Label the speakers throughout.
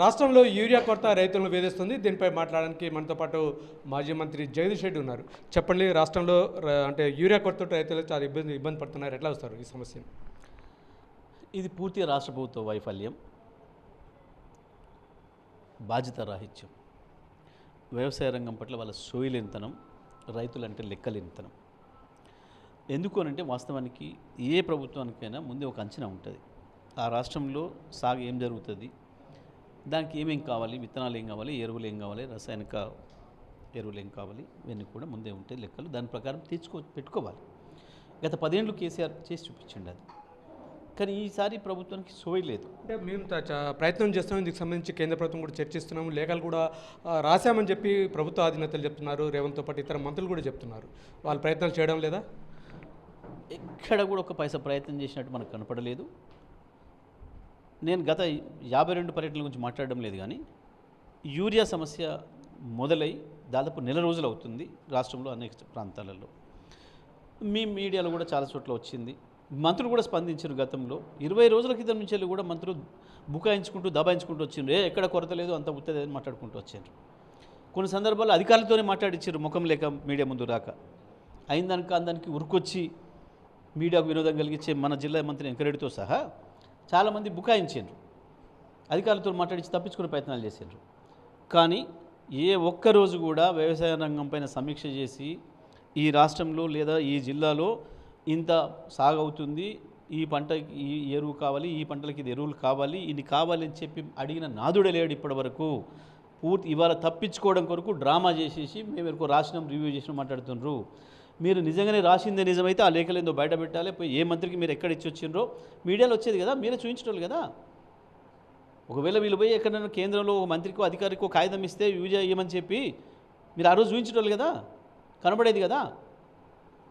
Speaker 1: రాష్ట్రంలో యూరియా కొరత రైతులను వేధిస్తుంది. దీనిపై మాట్లాడడానికి మనతో పాటు మాజీ మంత్రి జగదీష్ రెడ్డి ఉన్నారు. చెప్పండి రాష్ట్రంలో అంటే యూరియా కొరత రైతులు చాలా ఇబ్బంది ఇబ్బంది పడుతున్నారు. ఎట్లా వస్తారు ఈ సమస్యను?
Speaker 2: ఇది పూర్తి రాష్ట్ర ప్రభుత్వ వైఫల్యం. బాధ్యత రాహిత్యం. వ్యవసాయ రంగం పట్ల వాళ్ళ సోయలేనితనం రైతులంటే లెక్కలేనితనం. ఎందుకు అనంటే వాస్తవానికి ఏ ప్రభుత్వానికైనా ముందే ఒక అంచనా ఉంటుంది. ఆ రాష్ట్రంలో సాగు ఏం జరుగుతుంది? దానికి ఏమేం కావాలి? విత్తనాలు ఏం కావాలి? ఎరువులు ఏం కావాలి? రసాయనిక ఎరువులు ఏం కావాలి? ఇవన్నీ కూడా ముందే ఉంటాయి లెక్కలు. దాని ప్రకారం తెచ్చుకో పెట్టుకోవాలి. గత పదేళ్ళు కేసీఆర్ చేసి చూపించండి అది. కానీ ఈసారి ప్రభుత్వానికి సోయి లేదు.
Speaker 1: అంటే మేము ప్రయత్నం చేస్తున్నాం. దీనికి సంబంధించి కేంద్ర ప్రభుత్వం కూడా చర్చిస్తున్నాము లేఖలు కూడా రాశామని చెప్పి ప్రభుత్వ అధినేతలు చెప్తున్నారు. రేవంత్తో పాటు ఇతర మంత్రులు కూడా చెప్తున్నారు. వాళ్ళు ప్రయత్నాలు చేయడం లేదా?
Speaker 2: ఎక్కడ కూడా ఒక పైసా ప్రయత్నం చేసినట్టు మనకు కనపడలేదు. నేను గత యాభై రెండు పర్యటనల గురించి మాట్లాడడం లేదు కానీ యూరియా సమస్య మొదలై దాదాపు నెల రోజులు అవుతుంది రాష్ట్రంలో అనేక ప్రాంతాలలో. మీ మీడియాలో కూడా చాలా చోట్ల వచ్చింది. మంత్రులు కూడా స్పందించారు గతంలో. ఇరవై రోజుల క్రితం నుంచి వెళ్ళి కూడా మంత్రులు బుకాయించుకుంటూ దబాయించుకుంటూ వచ్చిండ్రు. ఏ ఎక్కడ కొరత లేదు అంత ఉత్తది అని మాట్లాడుకుంటూ వచ్చారు కొన్ని సందర్భాల్లో అధికారులతోనే మాట్లాడించారు ముఖం లేక మీడియా ముందు రాక. అయిందానికి అందానికి ఉరుకొచ్చి మీడియాకు వినోదం కలిగించే మన జిల్లా మంత్రి వెంకరెడ్డితో సహా చాలామంది బుకాయించారు అధికారులతో మాట్లాడించి తప్పించుకునే ప్రయత్నాలు చేశారు కానీ ఏ ఒక్క రోజు కూడా వ్యవసాయ రంగం పైన సమీక్ష చేసి ఈ రాష్ట్రంలో లేదా ఈ జిల్లాలో ఇంత సాగు అవుతుంది ఈ పంటకి ఈ ఎరువు కావాలి ఈ పంటలకి ఇది ఎరువులు కావాలి ఇది కావాలి అని చెప్పి అడిగిన నాదుడే లేడు ఇప్పటి వరకు పూర్తి ఇవాళ తప్పించుకోవడం కొరకు డ్రామా చేసేసి మేము వరకు రాసినాం రివ్యూ చేసినాం మాట్లాడుతున్నారు మీరు నిజంగానే రాసిందే నిజమైతే ఆ లేఖలు ఏందో బయట పెట్టాలి పోయి ఏ మంత్రికి మీరు ఎక్కడ ఇచ్చి వచ్చిండ్రో? మీడియాలో వచ్చేది కదా మీరే చూపించడం కదా. ఒకవేళ వీళ్ళు పోయి ఎక్కడైనా కేంద్రంలో ఒక మంత్రికో అధికారికో కాగితం ఇస్తే యూజ్ చేయమని చెప్పి మీరు ఆ రోజు చూపించడం కదా కనబడేది కదా.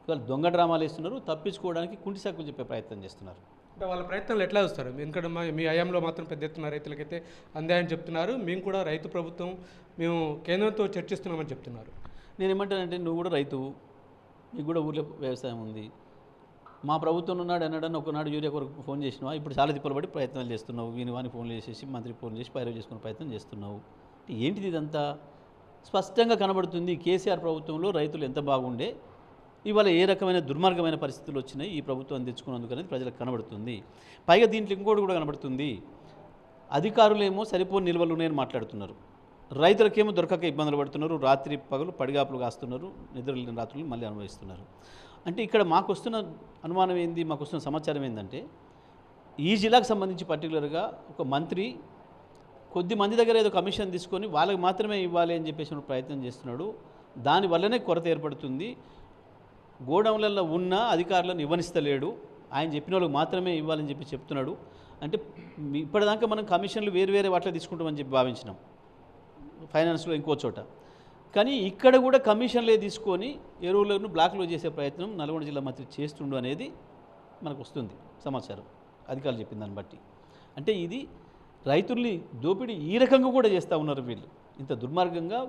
Speaker 2: ఇవాళ దొంగ డ్రామాలు వేస్తున్నారు తప్పించుకోవడానికి కుంటి సాకులు చెప్పే ప్రయత్నం చేస్తున్నారు.
Speaker 1: అంటే వాళ్ళ ప్రయత్నాలు ఎట్లా వస్తారు ఎందుకంటే మా మీ హయాంలో మాత్రం పెద్ద ఎత్తున రైతులకైతే అందాయని చెప్తున్నారు. మేము కూడా రైతు ప్రభుత్వం మేము కేంద్రంతో చర్చిస్తున్నామని చెప్తున్నారు.
Speaker 2: నేను ఏమంటానంటే నువ్వు కూడా రైతు మీకు కూడా ఊర్లో వ్యవసాయం ఉంది. మా ప్రభుత్వం ఉన్నాడు అన్నాడని ఒకనాడు యూరియా కొరకు ఫోన్ చేసినావా? ఇప్పుడు చాలా తిప్పలు పడి ప్రయత్నాలు చేస్తున్నావు. వీని వాని ఫోన్లు చేసేసి మంత్రికి ఫోన్ చేసి పైరవ్ చేసుకునే ప్రయత్నం చేస్తున్నావు. ఏంటిది ఇదంతా? స్పష్టంగా కనబడుతుంది కేసీఆర్ ప్రభుత్వంలో రైతులు ఎంత బాగుండే ఇవాళ ఏ రకమైన దుర్మార్గమైన పరిస్థితులు వచ్చినాయి ఈ ప్రభుత్వం తెచ్చుకున్నందుకు అనేది ప్రజలకు కనబడుతుంది. పైగా దీంట్లో ఇంకోటి కూడా కనబడుతుంది. అధికారులేమో సరిపోని నిల్వలు ఉన్నాయని మాట్లాడుతున్నారు. రైతులకేమో దొరకక ఇబ్బందులు పడుతున్నారు రాత్రి పగలు పడిగాపులు కాస్తున్నారు నిద్రలేని రాత్రులు మళ్ళీ అనుభవిస్తున్నారు. అంటే ఇక్కడ మాకు వస్తున్న అనుమానం ఏంది మాకు వస్తున్న సమాచారం ఏంటంటే ఈ జిల్లాకు సంబంధించి పర్టికులర్గా ఒక మంత్రి కొద్ది మంది దగ్గర ఏదో కమిషన్ తీసుకొని వాళ్ళకి మాత్రమే ఇవ్వాలి అని చెప్పేసి ప్రయత్నం చేస్తున్నాడు. దానివల్లనే కొరత ఏర్పడుతుంది. గోడౌన్లలో ఉన్న అధికారులను ఇవ్వనిస్తలేడు. ఆయన చెప్పిన వాళ్ళకి మాత్రమే ఇవ్వాలని చెప్పి చెప్తున్నాడు. అంటే ఇప్పటిదాకా మనం కమిషన్లు వేరు వేరే వాటిలో తీసుకుంటామని చెప్పి భావించినాం. ఫైనాన్స్లో ఇంకో చోట. కానీ ఇక్కడ కూడా కమిషన్లే తీసుకొని ఎరువులను బ్లాక్లో చేసే ప్రయత్నం నల్గొండ జిల్లా మంత్రి చేస్తుండు అనేది మనకు వస్తుంది సమాచారం అధికారులు చెప్పిన దాన్ని బట్టి. అంటే ఇది రైతుల్ని దోపిడీ ఈ రకంగా కూడా చేస్తూ ఉన్నారు వీళ్ళు. ఇంత దుర్మార్గంగా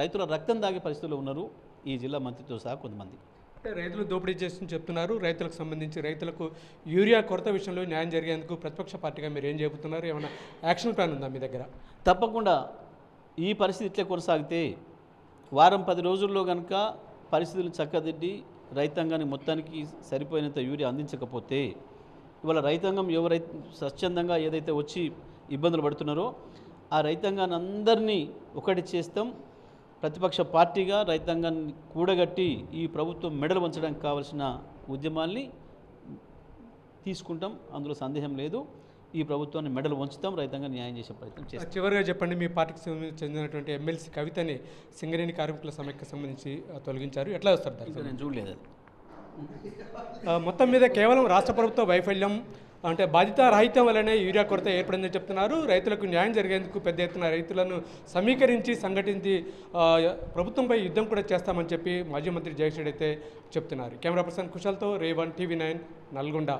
Speaker 2: రైతుల రక్తం దాగే పరిస్థితుల్లో ఉన్నారు ఈ జిల్లా మంత్రితో సహా కొంతమంది.
Speaker 1: అంటే రైతులు దోపిడీ చేసి చెప్తున్నారు. రైతులకు సంబంధించి రైతులకు యూరియా కొరత విషయంలో న్యాయం జరిగేందుకు ప్రతిపక్ష పార్టీగా మీరు ఏం చెబుతున్నారు? ఏమైనా యాక్షన్ ప్లాన్ ఉందా మీ దగ్గర?
Speaker 2: తప్పకుండా ఈ పరిస్థితి ఇట్లే కొనసాగితే వారం పది రోజుల్లో కనుక పరిస్థితులు చక్కదిద్ది రైతాంగానికి మొత్తానికి సరిపోయినంత యూరియా అందించకపోతే ఇవాళ రైతాంగం ఎవరైతే స్వచ్ఛందంగా ఏదైతే వచ్చి ఇబ్బందులు పడుతున్నారో ఆ రైతాంగాన్ని అందరినీ ఒకటి చేస్తాం. ప్రతిపక్ష పార్టీగా రైతాంగాన్ని కూడగట్టి ఈ ప్రభుత్వం మెడలు వంచడానికి కావాల్సిన ఉద్యమాల్ని తీసుకుంటాం. అందులో సందేహం లేదు. ఈ ప్రభుత్వాన్ని మెడలు వంచుతాం రైతాంగాన్ని న్యాయం చేసే ప్రయత్నం చేస్తాం.
Speaker 1: చివరిగా చెప్పండి మీ పార్టీకి సంబంధించి చెందినటువంటి ఎమ్మెల్సీ కవితని సింగరేణి కార్మికుల సమైక్య సంబంధించి తొలగించారు. ఎట్లా వస్తారు
Speaker 2: నేను చూడలేదు
Speaker 1: మొత్తం మీద కేవలం రాష్ట్ర ప్రభుత్వ వైఫల్యం అంటే బాధిత రాహిత్యం వల్లనే యూరియా కొరత ఏర్పడిందని చెప్తున్నారు. రైతులకు న్యాయం జరిగేందుకు పెద్ద ఎత్తున రైతులను సమీకరించి సంఘటించి ప్రభుత్వంపై యుద్ధం కూడా చేస్తామని చెప్పి మాజీ మంత్రి జగన్ రెడ్డి అయితే చెప్తున్నారు. కెమెరా పర్సన్ కుశల్తో రేవన్ టీవీ నైన్ నల్గొండ.